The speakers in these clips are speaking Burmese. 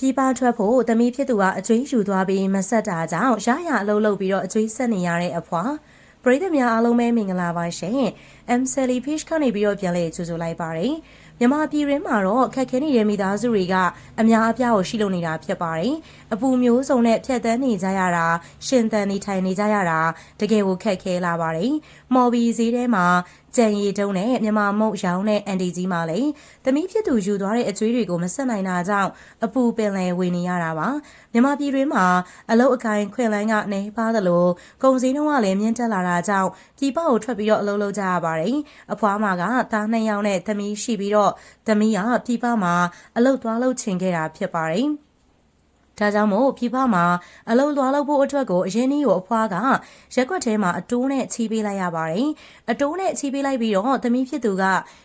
ပြည်ပထွက်ဖို့သမီးဖြစ်သူကအကျွေးယူသွားပြီးမဆက်တာကြောင့်ရရအလုပ်လုပ်ပြီးတော့အကျွေးဆက်နေရတဲ့အဖွာပရိသတ်များအားလုံးပဲမင်္ဂလာပါရှင် M Sally Fish ကနေပြီးတော့ပြန်လည်ကြိုဆိုလိုက်ပါတယ်မြန်မာပြည်ရင်းမှာတော့ခက်ခဲနေတဲ့မိသားစုတွေကအများအပြားကိုရှိလုံနေတာဖြစ်ပါတယ်အပူမျိုးစုံနဲ့ဖြတ်တန်းနေကြရတာရှင်သန်နေထိုင်နေကြရတာတကယ်ကိုခက်ခဲလာပါတယ်မော်ဘီဈေးထဲမှာကြံရည်တုံးနဲ့မြန်မာမုတ်ရောင်းတဲ့အန်ဒီကြီးမှလည်းသမီးဖြစ်သူယူသွားတဲ့အကျွေးတွေကိုမဆက်နိုင်တာကြောင့်အပူပင်လယ်ဝင်နေရတာပါမြန်မာပြည်တွင်းမှာအလုတ်အကိုင်းခွင်လန်းကနေပါသလိုကုန်စည်နှုန်းကလည်းမြင့်တက်လာတာကြောင့်ပြည်ပကိုထွက်ပြီးတော့အလုပ်လုပ်ကြရပါတယ်အဖွားမကသားနှစ်ယောက်နဲ့သမီးရှိပြီးတော့သမီးကပြည်ပမှာအလုပ်သွားလုပ်ချင်ခဲ့တာဖြစ်ပါတယ် ဒါကြောင့်မို့ပြည်ပမှာအလုံသွားလို့ဖို့အတွက်ကိုအရင်ကြီးကိုအဖွားကရက်ွက်ထဲမှာအတိုးနဲ့ချီးပေးလိုက်ရပါတယ်။အတိုးနဲ့ချီးပေးလိုက်ပြီးတော့သမီးဖြစ်သူက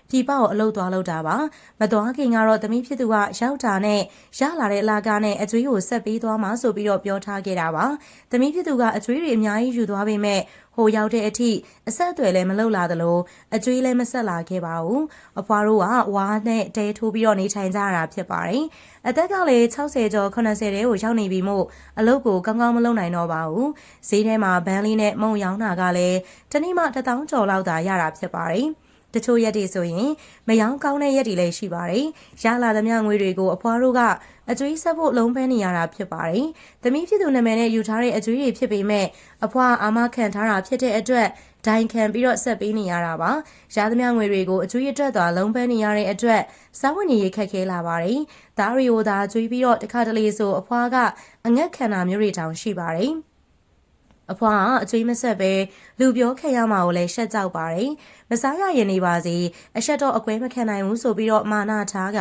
ပြည်ပကိုအလုံသွားလို့တာပါ။မသွားခင်ကတော့သမီးဖြစ်သူကရောက်တာနဲ့ရလာတဲ့အလားကနဲ့အကျွေးကိုဆက်ပေးသွားမှာဆိုပြီးတော့ပြောထားခဲ့တာပါ။သမီးဖြစ်သူကအကျွေးတွေအများကြီးယူသွားပေမဲ့ ဟိုရောက်တဲ့အထိအဆက်အသွယ်လည်းမလုပ်လာသလိုအကျွေးလည်းမဆက်လာခဲ့ပါဘူး။အဖွားတို့ကဝါးနဲ့တဲထိုးပြီးတော့နေထိုင်ကြရတာဖြစ်ပါတယ်။အသက်ကလည်း60ကျော်80တဲကိုရောက်နေပြီမို့အလုပ်ကိုကောင်းကောင်းမလုပ်နိုင်တော့ပါဘူး။ဈေးထဲမှာဘန်းလေးနဲ့မုံရောင်းတာကလည်းတနေ့မှ1000ကျော်လောက်သာရတာဖြစ်ပါတယ်။ တချို့ရက်တွေဆိုရင်မယောင်းကောင်းတဲ့ရက်တွေလည်းရှိပါတယ်။ရလာသမျှငွေတွေကိုအဖွားတို့ကအကျွေးဆက်ဖို့လုံးဖဲနေရတာဖြစ်ပါတယ်။သမီးဖြစ်သူနာမည်နဲ့ယူထားတဲ့အကျွေးတွေဖြစ်ပေမဲ့အဖွားအာမခံထားတာဖြစ်တဲ့အတွက်ဒိုင်ခံပြီးတော့ဆက်ပေးနေရတာပါ။ရသမျှငွေတွေကိုအကျွေးအတွက်သာလုံးဖဲနေရတဲ့အတွက်စားဝတ်နေရေးခက်ခဲလာပါတယ်။သားရီကိုသာကျွေးပြီးတော့တခါတလေဆိုအဖွားကအငက်ခံတာမျိုးတွေတောင်ရှိပါတယ်။ အဖွားကအကျွေးမဆက်ပဲလူပြောခဲ့ရမှာကိုလည်းရှက်ကြောက်ပါတယ်မစားရရင်နေပါစေအရှက်တော့အကွဲမခံနိုင်ဘူးဆိုပြီးတော့မာနာထားက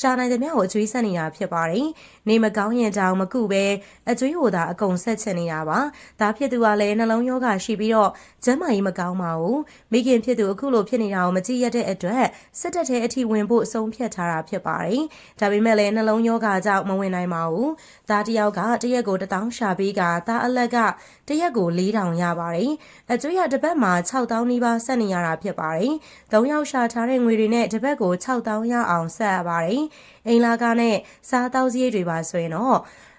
ရှာနိုင်တဲ့မြတ်ကိုအကျွေးဆက်နေတာဖြစ်ပါတယ်နေမကောင်းရင်တောင်မကုပဲအကျွေးကိုသာအကုန်ဆက်ချင်နေတာပါဒါဖြစ်သူကလည်းနှလုံးရောဂါရှိပြီးတော့ကျန်းမာရေးမကောင်းပါဘူးမိခင်ဖြစ်သူအခုလိုဖြစ်နေတာကိုမကြည့်ရတဲ့အတွက်စစ်တပ်ထဲအထိဝင်ဖို့အဆုံးဖြတ်ထားတာဖြစ်ပါတယ်ဒါပေမဲ့လည်းနှလုံးရောဂါကြောင့်မဝင်နိုင်ပါဘူးသားတယောက်ကတရက်ကို1000ရှာပေးကသားအလက်ကတရက်ကို4000ရပါတယ်အကျွေးရတစ်ပတ်မှာ6000နီးပါးဆက်နေရတာဖြစ်ပါတယ်။၃ယောက်ရှာထားတဲ့ငွေတွေနဲ့တစ်ပတ်ကို6000ရအောင်ဆက်ရပါတယ်။အိမ်လာကနဲ့စားတောက်စရိတ်တွေပါဆိုရင်တော့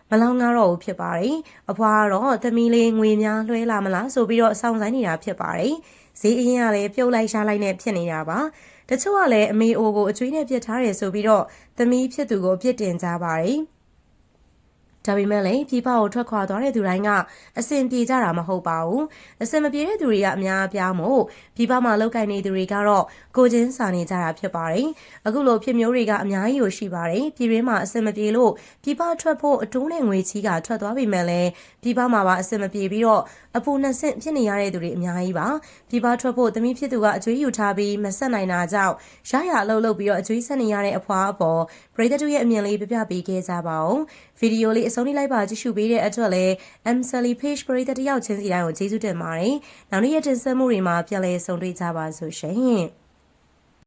မလောင်ကားတော့ဘူးဖြစ်ပါတယ်။အဖွားကတော့သမီးလေးငွေများလွှဲလာမလားဆိုပြီးတော့စောင့်ဆိုင်နေတာဖြစ်ပါတယ်။ဈေးအရင်ကလည်းပြုတ်လိုက်ရှားလိုက်နဲ့ဖြစ်နေတာပါ။တချို့ကလည်းအမေအိုကိုအကျွေးနဲ့ပြစ်ထားတယ်ဆိုပြီးတော့သမီးဖြစ်သူကိုပြစ်တင်ကြပါတယ်။ ဒါပေမဲ့လည်းပြည်ပကိုထွက်ခွာသွားတဲ့သူတိုင်းကအဆင်ပြေကြတာမဟုတ်ပါဘူးအဆင်မပြေတဲ့သူတွေကအများအပြားမို့ပြည်ပမှာလောက်ကင်နေသူတွေကတော့ကိုချင်းစာနေကြတာဖြစ်ပါတယ်အခုလိုဖြစ်မျိုးတွေကအများကြီးကိုရှိပါတယ်ပြည်တွင်းမှာအဆင်မပြေလို့ပြည်ပထွက်ဖို့အတိုးနဲ့ငွေချီးကထွက်သွားပြီမဲ့လည်းပြည်ပမှာပါအဆင်မပြေပြီးတော့အပူနှစ်ဆင့်ဖြစ်နေရတဲ့သူတွေအများကြီးပါပြည်ပထွက်ဖို့သမီးဖြစ်သူကအကျွေးယူထားပြီးမဆက်နိုင်တာကြောင့်ရရအလုပ်လုပ်ပြီးတော့အကျွေးဆက်နေရတဲ့အဖွားအပေါ်ပရိသတ်တို့ရဲ့အမြင်လေးပြပြပေးခဲ့ကြပါဦးဗီဒီယိုလေးအဆုံးထိလိုက်ပါကြည့်ရှုပေးတဲ့အတွက်လည်း M Sally Page ပရိသတ်တယောက်ချင်းစီတိုင်းကိုကျေးဇူးတင်ပါတယ်နောက်နေ့ရက်တင်ဆက်မှုတွေမှာပြန်လည်ဆုံတွေ့ကြပါစို့ရှင်